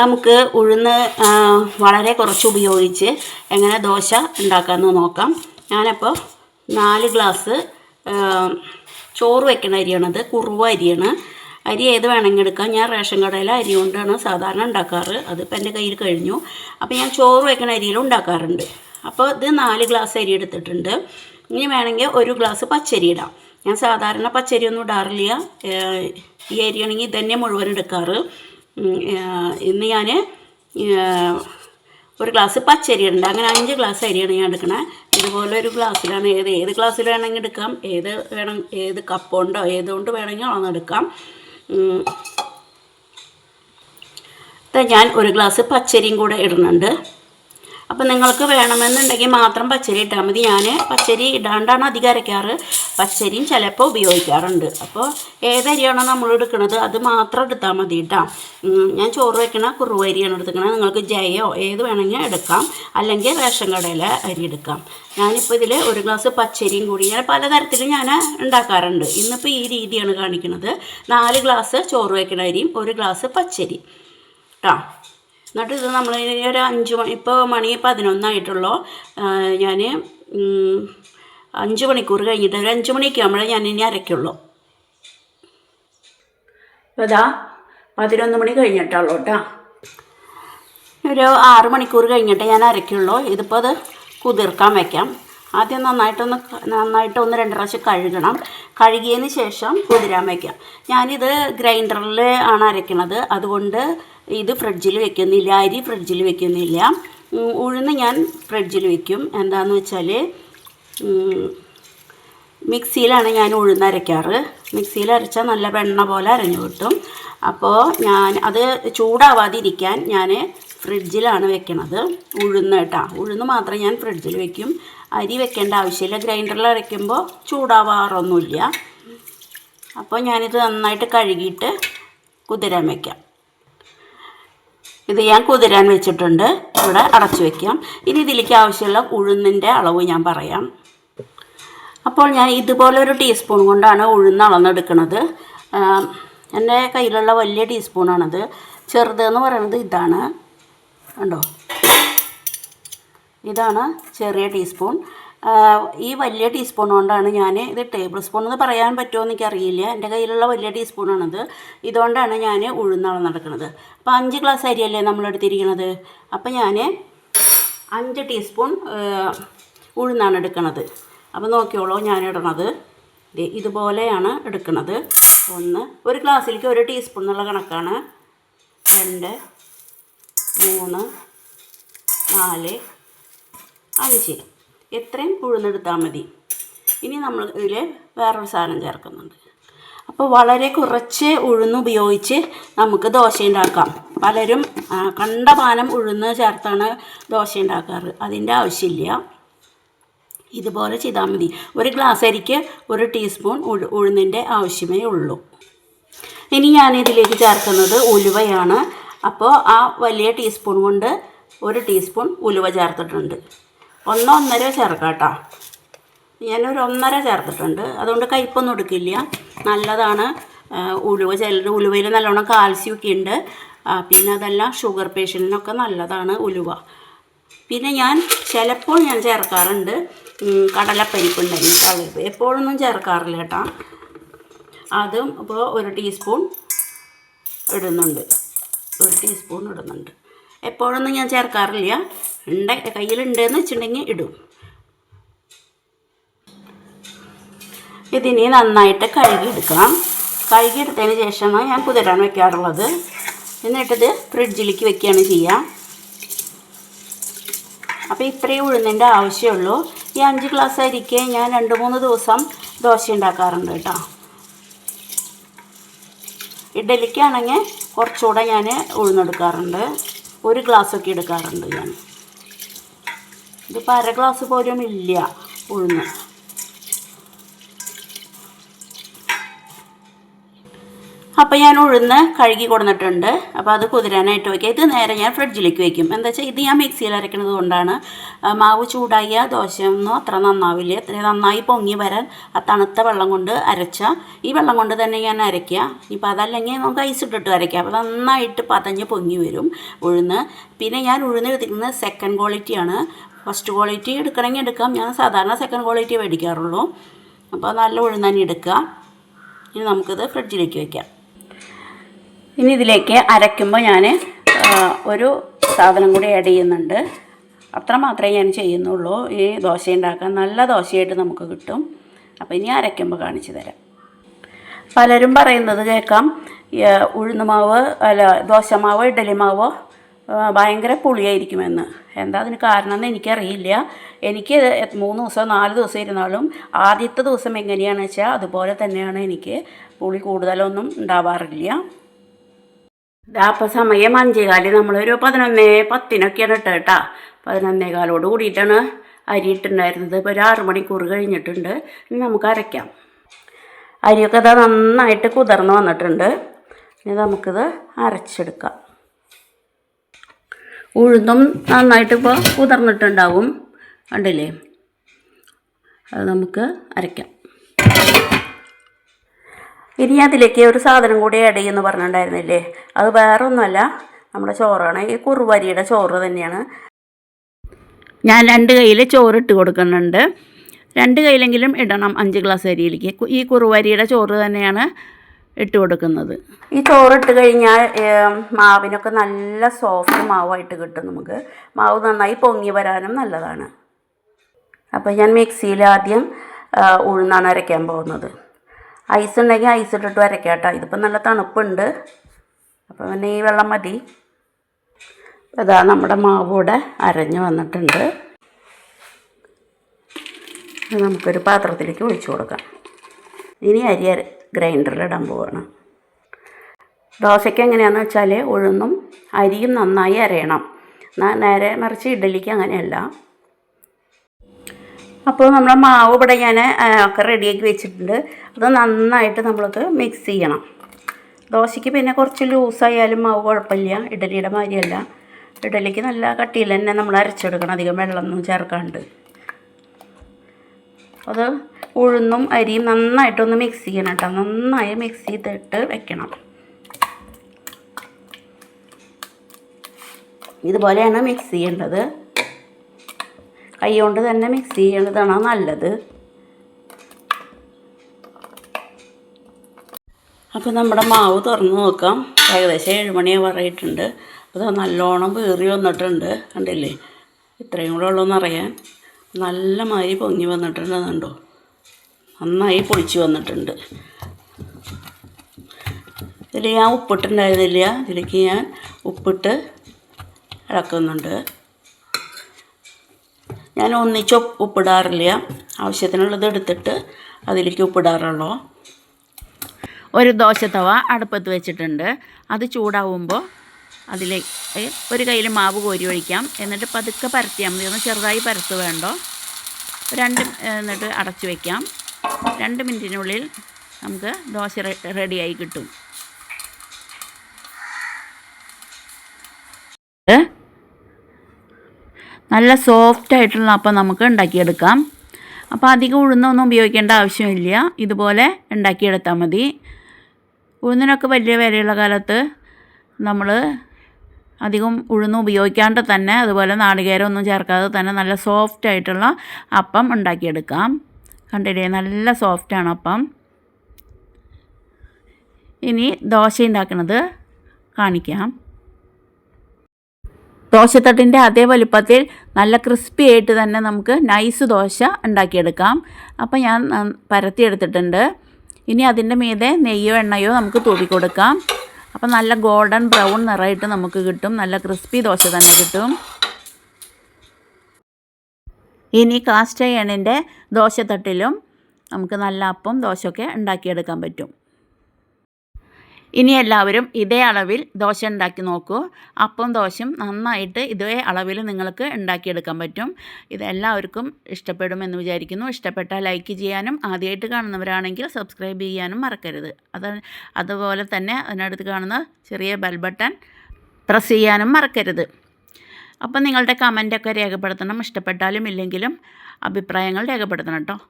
നമുക്ക് ഉഴുന്ന് വളരെ കുറച്ച് ഉപയോഗിച്ച് എങ്ങനെ ദോശ ഉണ്ടാക്കാമെന്ന് നോക്കാം. ഞാനപ്പോൾ നാല് ഗ്ലാസ് ചോറ് വെക്കണ അരിയാണത്. കുറുവ അരിയാണ്. അരി ഏത് വേണമെങ്കിൽ എടുക്കാം. ഞാൻ റേഷൻ കടയിൽ അരി കൊണ്ടാണ് സാധാരണ ഉണ്ടാക്കാറ്. അതിപ്പോൾ എന്റെ കയ്യിൽ കഴിഞ്ഞു. അപ്പോൾ ഞാൻ ചോറ് വെക്കണ അരിയിലും ഉണ്ടാക്കാറുണ്ട്. അപ്പോൾ ഇത് നാല് ഗ്ലാസ് അരി എടുത്തിട്ടുണ്ട്. ഇനി വേണമെങ്കിൽ ഒരു ഗ്ലാസ് പച്ചരി ഇടാം. ഞാൻ സാധാരണ പച്ചരി ഒന്നും ഇടാറില്ല ഈ അരിയാണെങ്കിൽ ഇതന്നെ മുഴുവൻ എടുക്കാറ്. ഇന്ന് ഞാൻ ഒരു ഗ്ലാസ് പച്ചരി ഉണ്ട് അങ്ങനെ അഞ്ച് ഗ്ലാസ് അരിയാണ് ഞാൻ എടുക്കണത് ഇതുപോലെ ഒരു ഗ്ലാസ്സിലാണ് ഏത് ഏത് ഗ്ലാസ്സിൽ വേണമെങ്കിൽ എടുക്കാം. ഏത് വേണം ഏത് കപ്പുണ്ടോ ഏതുകൊണ്ട് വേണമെങ്കിൽ അളന്ന് എടുക്കാം. ഞാൻ ഒരു ഗ്ലാസ് പച്ചരിയും കൂടെ ഇടുന്നുണ്ട്. അപ്പോൾ നിങ്ങൾക്ക് വേണമെന്നുണ്ടെങ്കിൽ മാത്രം പച്ചരി ഇട്ടാൽ മതി. ഞാൻ പച്ചരി ഇടാണ്ടാണ് അധികം അരയ്ക്കാറ് പച്ചരിയും ചിലപ്പോൾ ഉപയോഗിക്കാറുണ്ട്. അപ്പോൾ ഏതരിയാണോ നമ്മൾ എടുക്കുന്നത് അത് മാത്രം എടുത്താൽ മതി കേട്ടോ ഞാൻ ചോറ് വെക്കണ കുറുവരിയാണ് എടുക്കുന്നത് നിങ്ങൾക്ക് ജയോ ഏത് വേണമെങ്കിൽ എടുക്കാം. അല്ലെങ്കിൽ റേഷൻ കടയിലെ അരി എടുക്കാം. ഞാനിപ്പോൾ ഇതിൽ ഒരു ഗ്ലാസ് പച്ചരിയും കൂടി ഞാൻ പലതരത്തിലും ഞാൻ ഉണ്ടാക്കാറുണ്ട്. ഇന്നിപ്പോൾ ഈ രീതിയാണ് കാണിക്കുന്നത് നാല് ഗ്ലാസ് ചോറ് വയ്ക്കണ അരിയും ഒരു ഗ്ലാസ് പച്ചരി. കേട്ടോ എന്നിട്ട് ഇത് നമ്മൾ ഇനി ഒരു അഞ്ച് മണി ഇപ്പോൾ മണി പതിനൊന്നായിട്ടുള്ളൂ. ഞാൻ അഞ്ച് മണിക്കൂർ കഴിഞ്ഞിട്ട് ഒരു അഞ്ച് മണിയൊക്കെ ആകുമ്പോഴേ ഞാൻ ഇനി അരയ്ക്കുള്ളൂ അതാ പതിനൊന്ന് മണി കഴിഞ്ഞിട്ടുള്ളൂ കേട്ടോ. ഒരു ആറ് മണിക്കൂർ കഴിഞ്ഞിട്ട് ഞാൻ അരയ്ക്കുള്ളൂ. ഇതിപ്പോൾ അത് കുതിർക്കാൻ വയ്ക്കാം ആദ്യം നന്നായിട്ടൊന്ന് നന്നായിട്ടൊന്ന് രണ്ട് പ്രാവശ്യം കഴുകണം. കഴുകിയതിന് ശേഷം കുതിരാൻ വയ്ക്കാം ഞാനിത് ഗ്രൈൻഡറിൽ ആണ് അരയ്ക്കണത്. അതുകൊണ്ട് ഇത് ഫ്രിഡ്ജിൽ വെക്കുന്നില്ല അരി ഫ്രിഡ്ജിൽ വെക്കുന്നില്ല. ഉഴുന്ന് ഞാൻ ഫ്രിഡ്ജിൽ വെക്കും. എന്താണെന്ന് വെച്ചാൽ മിക്സിയിലാണ് ഞാൻ ഉഴുന്ന് അരയ്ക്കാറ്. മിക്സിയിൽ അരച്ചാൽ നല്ല വെണ്ണ പോലെ അരഞ്ഞു കിട്ടും. അപ്പോൾ ഞാൻ അത് ചൂടാവാതിരിക്കാൻ ഞാൻ ഫ്രിഡ്ജിലാണ് വെക്കണത്. ഉഴുന്ന് കേട്ടോ. ഉഴുന്ന് മാത്രം ഞാൻ ഫ്രിഡ്ജിൽ വെക്കും. അരി വെക്കേണ്ട ആവശ്യമില്ല. ഗ്രൈൻഡറിൽ അരയ്ക്കുമ്പോൾ ചൂടാവാറൊന്നുമില്ല. അപ്പോൾ ഞാനിത് നന്നായിട്ട് കഴുകിയിട്ട് കുതിരാൻ വയ്ക്കാം ഇത് ഞാൻ കുതിരാൻ വെച്ചിട്ടുണ്ട്. ഇവിടെ അടച്ചു വയ്ക്കാം ഇനി ഇതിലേക്ക് ആവശ്യമുള്ള ഉഴുന്നിന്റെ അളവ് ഞാൻ പറയാം. അപ്പോൾ ഞാൻ ഇതുപോലെ ഒരു ടീസ്പൂൺ കൊണ്ടാണ് ഉഴുന്ന് അളന്നെടുക്കുന്നത് എന്റെ കയ്യിലുള്ള വലിയ ടീസ്പൂണാണത് ചെറുതെന്ന് പറയുന്നത് ഇതാണ്. കണ്ടോ? ഇതാണ് ചെറിയ ടീസ്പൂൺ ഈ വലിയ ടീസ്പൂൺ കൊണ്ടാണ് ഞാൻ ഇത് ടേബിൾ സ്പൂൺ എന്ന് പറയാൻ പറ്റുമോ എന്ന് എനിക്കറിയില്ല. എന്റെ കയ്യിലുള്ള വലിയ ടീസ്പൂണാണിത്. ഇതുകൊണ്ടാണ് ഞാൻ ഉഴുന്നളം നടക്കുന്നത്. അപ്പോൾ അഞ്ച് ഗ്ലാസ് അരിയല്ലേ നമ്മൾ എടുത്തിരിക്കുന്നത് അപ്പോൾ ഞാൻ അഞ്ച് ടീസ്പൂൺ ഉഴുന്നാണ് എടുക്കുന്നത് അപ്പോൾ നോക്കിയോളൂ ഞാൻ ഇടണത് ഇതുപോലെയാണ് എടുക്കുന്നത് ഒന്ന് ഒരു ഗ്ലാസ്സിലേക്ക് ഒരു ടീസ്പൂൺ എന്നുള്ള കണക്കാണ്. രണ്ട് മൂന്ന് നാല് അഞ്ച്. എത്രയും ഉഴുന്നെടുത്താൽ മതി. ഇനി നമ്മൾ ഇതിൽ വേറൊരു സാധനം ചേർക്കുന്നുണ്ട്. അപ്പോൾ വളരെ കുറച്ച് ഉഴുന്ന് ഉപയോഗിച്ച് നമുക്ക് ദോശ ഉണ്ടാക്കാം. പലരും കണ്ടമാനം ഉഴുന്ന് ചേർത്താണ് ദോശ ഉണ്ടാക്കാറ്. അതിന്റെ ആവശ്യമില്ല. ഇതുപോലെ ചെയ്താൽ മതി. ഒരു ഗ്ലാസ് അരിക്ക് ഒരു ടീസ്പൂൺ ഉഴു ഉഴുന്നിന്റെ ആവശ്യമേ ഉള്ളൂ. ഇനി ഞാൻ ഇതിലേക്ക് ചേർക്കുന്നത് ഉലുവയാണ്. അപ്പോൾ ആ വലിയ ടീസ്പൂൺ കൊണ്ട് ഒരു ടീസ്പൂൺ ഉലുവ ചേർത്തിട്ടുണ്ട്. ഒന്നോ ഒന്നര ചേർക്കാം കേട്ടോ. ഞാനൊരു ഒന്നര ചേർത്തിട്ടുണ്ട്. അതുകൊണ്ട് കയ്പൊന്നും എടുക്കില്ല. നല്ലതാണ്. ഉലുവ ചില ഉലുവയിൽ നല്ലോണം കാൽസ്യം ഒക്കെ ഉണ്ട്. പിന്നെ അതെല്ലാം ഷുഗർ പേഷ്യന്റിനൊക്കെ നല്ലതാണ് ഉലുവ. പിന്നെ ഞാൻ ചിലപ്പോൾ ഞാൻ ചേർക്കാറുണ്ട് കടലപ്പരിപ്പുണ്ടെങ്കിൽ കടലപ്പ് എപ്പോഴൊന്നും ചേർക്കാറില്ല കേട്ടോ. അതും ഇപ്പോൾ ഒരു ടീസ്പൂൺ ഇടുന്നുണ്ട്. ഒരു ടീസ്പൂൺ ഇടുന്നുണ്ട്. എപ്പോഴൊന്നും ഞാൻ ചേർക്കാറില്ല. ഉണ്ട് കയ്യിലുണ്ടെന്ന് വെച്ചിട്ടുണ്ടെങ്കിൽ ഇടും. ഇതിനി നന്നായിട്ട് കഴുകി എടുക്കണം. കഴുകി കഴുകിയെടുത്തതിന് ശേഷമാണ് ഞാൻ കുതിരാൻ വെക്കാറുള്ളത്. എന്നിട്ടിത് ഫ്രിഡ്ജിലേക്ക് വെക്കുകയാണ് ചെയ്യുക. അപ്പോൾ ഇത്രയും ഉഴുന്നിന്റെ ആവശ്യമുള്ളൂ. ഈ അഞ്ച് ഗ്ലാസ് അരിക്ക് ഞാൻ രണ്ട് മൂന്ന് ദിവസം ദോശ ഉണ്ടാക്കാറുണ്ട് കേട്ടോ. ഇഡലിക്കാണെങ്കിൽ കുറച്ചുകൂടെ ഞാൻ ഉഴുന്നെടുക്കാറുണ്ട്. ഒരു ഗ്ലാസ്സൊക്കെ എടുക്കാറുണ്ട് ഞാൻ. ഇതിപ്പോൾ അര ഗ്ലാസ് പോലും ഇല്ല ഉഴുന്ന്. അപ്പോൾ ഞാൻ ഉഴുന്ന് കഴുകി കൊടുത്തിട്ടുണ്ട്. അപ്പോൾ അത് കുതിരാനായിട്ട് വയ്ക്കുക ഇത് നേരെ ഞാൻ ഫ്രിഡ്ജിലേക്ക് വയ്ക്കും എന്താ വെച്ചാൽ ഇത് ഞാൻ മിക്സിയിൽ അരയ്ക്കുന്നത് കൊണ്ടാണ്. മാവ് ചൂടായ ദോശയൊന്നും അത്ര നന്നാവില്ല. നന്നായി പൊങ്ങി വരാൻ ആ തണുത്ത വെള്ളം കൊണ്ട് അരച്ച. ഈ വെള്ളം കൊണ്ട് തന്നെ ഞാൻ അരയ്ക്കുക. ഇപ്പം അതല്ലെങ്കിൽ നമുക്ക് ഐസ് ഇട്ടിട്ട് അരയ്ക്കാം. അപ്പോൾ നന്നായിട്ട് പതഞ്ഞ് പൊങ്ങി വരും ഉഴുന്ന്. പിന്നെ ഞാൻ ഉഴുന്ന് എടുത്തിരിക്കുന്നത് സെക്കൻഡ് ക്വാളിറ്റിയാണ് ഫസ്റ്റ് ക്വാളിറ്റി എടുക്കണമെങ്കിൽ എടുക്കാം. ഞാൻ സാധാരണ സെക്കൻഡ് ക്വാളിറ്റി മേടിക്കാറുള്ളൂ അപ്പോൾ നല്ല ഉഴുന്ന് തന്നെ എടുക്കുക. ഇനി നമുക്കിത് ഫ്രിഡ്ജിലേക്ക് വയ്ക്കാം ഇനി ഇതിലേക്ക് അരയ്ക്കുമ്പോൾ ഞാൻ ഒരു സാധനം കൂടി ആഡ് ചെയ്യുന്നുണ്ട്. അത്ര മാത്രമേ ഞാൻ ചെയ്യുന്നുള്ളൂ. ഈ ദോശ ഉണ്ടാക്കാൻ നല്ല ദോശയായിട്ട് നമുക്ക് കിട്ടും. അപ്പോൾ ഇനി അരയ്ക്കുമ്പോൾ കാണിച്ചു തരാം. പലരും പറയുന്നത് കേൾക്കാം. ഉഴുന്നുമാവ് അല്ല ദോശമാവോ ഇഡലി മാവോ ആ, ഭയങ്കര പുളിയായിരിക്കുമെന്ന്. എന്താ അതിന് കാരണം എന്ന് എനിക്കറിയില്ല. എനിക്ക് മൂന്ന് ദിവസം നാല് ദിവസം ഇരുന്നാലും ആദ്യത്തെ ദിവസം എങ്ങനെയാണെന്ന് വെച്ചാൽ അതുപോലെ തന്നെയാണ് എനിക്ക് പുളി കൂടുതലൊന്നും ഉണ്ടാവാറില്ല. ദാ അപ്പോൾ സമയം അഞ്ചേകാൽ. നമ്മളൊരു പതിനൊന്നേ പത്തിനൊക്കെയാണ് ഇട്ടത് കേട്ടോ. പതിനൊന്നേ കാലോട് കൂടിയിട്ടാണ് അരി ഇട്ടുണ്ടായിരുന്നത് ഇപ്പോൾ ഒരു ആറ് മണിക്കൂർ കഴിഞ്ഞിട്ടുണ്ട്. ഇനി നമുക്ക് അരയ്ക്കാം. അരിയൊക്കെ ഇതാ നന്നായിട്ട് കുതിർന്ന് വന്നിട്ടുണ്ട്. ഇനി നമുക്കിത് അരച്ചെടുക്കാം. ഉഴുന്നും നന്നായിട്ട് ഇപ്പോൾ കുതിർന്നിട്ടുണ്ടാവും. കണ്ടില്ലേ? അത് നമുക്ക് അരയ്ക്കാം. ഇനി അതിലേക്ക് ഒരു സാധനം കൂടി ആഡ് ചെയ്യുമെന്ന് പറഞ്ഞിട്ടുണ്ടായിരുന്നില്ലേ? അത് വേറെ ഒന്നുമല്ല നമ്മുടെ ചോറാണ്. ഈ കുറുവരിയുടെ ചോറ് തന്നെയാണ്. ഞാൻ രണ്ട് കയ്യിൽ ചോറ് ഇട്ട് കൊടുക്കുന്നുണ്ട്. രണ്ട് കയ്യിലെങ്കിലും ഇടണം അഞ്ച് ഗ്ലാസ് അരിയിലേക്ക്. ഈ കുറുവരിയുടെ ചോറ് തന്നെയാണ് ഇട്ട് കൊടുക്കുന്നത്. ഈ ചോറ് ഇട്ട് കഴിഞ്ഞാൽ മാവിനൊക്കെ നല്ല സോഫ്റ്റ് മാവായിട്ട് കിട്ടും നമുക്ക്. മാവ് നന്നായി പൊങ്ങി വരാനും നല്ലതാണ്. അപ്പോൾ ഞാൻ മിക്സിയിൽ ആദ്യം ഉഴുന്നാണ് അരയ്ക്കാൻ പോകുന്നത്. ഐസ് ഉണ്ടെങ്കിൽ ഐസ് ഇട്ടിട്ട് വരയ്ക്കാം കേട്ടോ. ഇതിപ്പോൾ നല്ല തണുപ്പുണ്ട്. അപ്പോൾ പിന്നെ ഈ വെള്ളം മതി. ഇതാ നമ്മുടെ മാവ് ഇവിടെ അരഞ്ഞ് വന്നിട്ടുണ്ട്. നമുക്കൊരു പാത്രത്തിലേക്ക് ഒഴിച്ചു കൊടുക്കാം. ഇനി അരി അര ഗ്രൈൻഡറിൽ ഇടാൻ പോവാണ്. ദോശയ്ക്ക് എങ്ങനെയാണെന്ന് വെച്ചാൽ ഉഴുന്നും അരിയും നന്നായി അരയണം. നേരെ മറിച്ച് ഇഡലിക്ക് അങ്ങനെയല്ല. അപ്പോൾ നമ്മൾ മാവ് ഇവിടെ ഞാൻ ഒക്കെ റെഡിയാക്കി വെച്ചിട്ടുണ്ട്. അത് നന്നായിട്ട് നമ്മളത് മിക്സ് ചെയ്യണം. ദോശയ്ക്ക് പിന്നെ കുറച്ച് ലൂസായാലും മാവ് കുഴപ്പമില്ല. ഇഡലിയുടെ മാതിരിയല്ല. ഇഡലിക്ക് നല്ല കട്ടിയിൽ തന്നെ നമ്മൾ അരച്ചെടുക്കണം. അധികം വെള്ളമൊന്നും ചേർക്കാണ്ട്. അത് ഉഴുന്നും അരിയും നന്നായിട്ടൊന്ന് മിക്സ് ചെയ്യണം കേട്ടോ. നന്നായി മിക്സ് ചെയ്തിട്ട് വെക്കണം. ഇതുപോലെയാണ് മിക്സ് ചെയ്യേണ്ടത്. കൈ കൊണ്ട് തന്നെ മിക്സ് ചെയ്യേണ്ടതാണ് നല്ലത്. അപ്പോൾ നമ്മുടെ മാവ് തുറന്ന് നോക്കാം. ഏകദേശം ഏഴ് പറയിട്ടുണ്ട് അത് നല്ലോണം വേറി വന്നിട്ടുണ്ട്. കണ്ടില്ലേ? ഇത്രയും കൂടെ ഉള്ളൂ എന്നറിയാൻ നല്ല മാതിരി പൊങ്ങി വന്നിട്ടുണ്ട് കണ്ടോ? നന്നായി പൊളിച്ച് വന്നിട്ടുണ്ട്. ഇതിൽ ഞാൻ ഉപ്പിട്ടുണ്ടായിരുന്നില്ല. ഇതിലേക്ക് ഞാൻ ഉപ്പിട്ട് ഇളക്കുന്നുണ്ട്. ഞാൻ ഒന്നിച്ച് ഉപ്പ് ഉപ്പിടാറില്ല. ആവശ്യത്തിനുള്ളത് എടുത്തിട്ട് അതിലേക്ക് ഉപ്പിടാറുള്ളൂ. ഒരു ദോശ തവ അടുപ്പത്ത് വെച്ചിട്ടുണ്ട്. അത് ചൂടാവുമ്പോൾ അതിലേക്ക് ഒരു കയ്യിൽ മാവ് കോരി ഒഴിക്കാം. എന്നിട്ട് പതുക്കെ പരത്തിയാൽ മതി ഒന്ന് ചെറുതായി പരത്ത് വേണ്ടോ? രണ്ട് എന്നിട്ട് അടച്ചു വയ്ക്കാം രണ്ട് മിനിറ്റിനുള്ളിൽ നമുക്ക് ദോശ റെഡിയായി കിട്ടും? നല്ല സോഫ്റ്റ് ആയിട്ടുള്ള അപ്പം നമുക്ക് ഉണ്ടാക്കിയെടുക്കാം. അപ്പോൾ അധികം ഉഴുന്നൊന്നും ഉപയോഗിക്കേണ്ട ആവശ്യമില്ല. ഇതുപോലെ ഉണ്ടാക്കിയെടുത്താൽ മതി. ഉഴുന്നിനൊക്കെ വലിയ വിലയുള്ള കാലത്ത് നമ്മൾ അധികം ഉഴുന്ന് ഉപയോഗിക്കാണ്ട് തന്നെ അതുപോലെ നാളികേരമൊന്നും ചേർക്കാതെ തന്നെ നല്ല സോഫ്റ്റ് ആയിട്ടുള്ള അപ്പം ഉണ്ടാക്കിയെടുക്കാം. കണ്ടില്ലേ? നല്ല സോഫ്റ്റാണ് അപ്പം. ഇനി ദോശ ഉണ്ടാക്കുന്നത് കാണിക്കാം. ദോശത്തട്ടിന്റെ അതേ വലുപ്പത്തിൽ നല്ല ക്രിസ്പി ആയിട്ട് തന്നെ നമുക്ക് നൈസ് ദോശ ഉണ്ടാക്കിയെടുക്കാം. അപ്പോൾ ഞാൻ പരത്തിയെടുത്തിട്ടുണ്ട്. ഇനി അതിന്റെ മീതെ നെയ്യോ എണ്ണയോ നമുക്ക് തൂവി കൊടുക്കാം അപ്പോൾ നല്ല ഗോൾഡൻ ബ്രൗൺ നിറയിട്ട് നമുക്ക് കിട്ടും. നല്ല ക്രിസ്പി ദോശ തന്നെ കിട്ടും. ഇനി കാസ്റ്റ് അയണിന്റെ ദോശത്തട്ടിലും നമുക്ക് നല്ല അപ്പം ദോശയൊക്കെ ഉണ്ടാക്കിയെടുക്കാൻ പറ്റും. ഇനി എല്ലാവരും ഇതേ അളവിൽ ദോശ ഉണ്ടാക്കി നോക്കൂ. അപ്പം ദോശയും നന്നായിട്ട് ഇതേ അളവിൽ നിങ്ങൾക്ക് ഉണ്ടാക്കിയെടുക്കാൻ പറ്റും. ഇത് എല്ലാവർക്കും ഇഷ്ടപ്പെടുമെന്ന് വിചാരിക്കുന്നു. ഇഷ്ടപ്പെട്ടാൽ ലൈക്ക് ചെയ്യാനും ആദ്യമായിട്ട് കാണുന്നവരാണെങ്കിൽ സബ്സ്ക്രൈബ് ചെയ്യാനും മറക്കരുത്. അത് അതുപോലെ തന്നെ അതിനടുത്ത് കാണുന്ന ചെറിയ ബെൽ ബട്ടൺ പ്രസ് ചെയ്യാനും മറക്കരുത്. അപ്പം നിങ്ങളുടെ കമന്റൊക്കെ രേഖപ്പെടുത്തണം. ഇഷ്ടപ്പെട്ടാലും ഇല്ലെങ്കിലും അഭിപ്രായങ്ങൾ രേഖപ്പെടുത്തണം കേട്ടോ.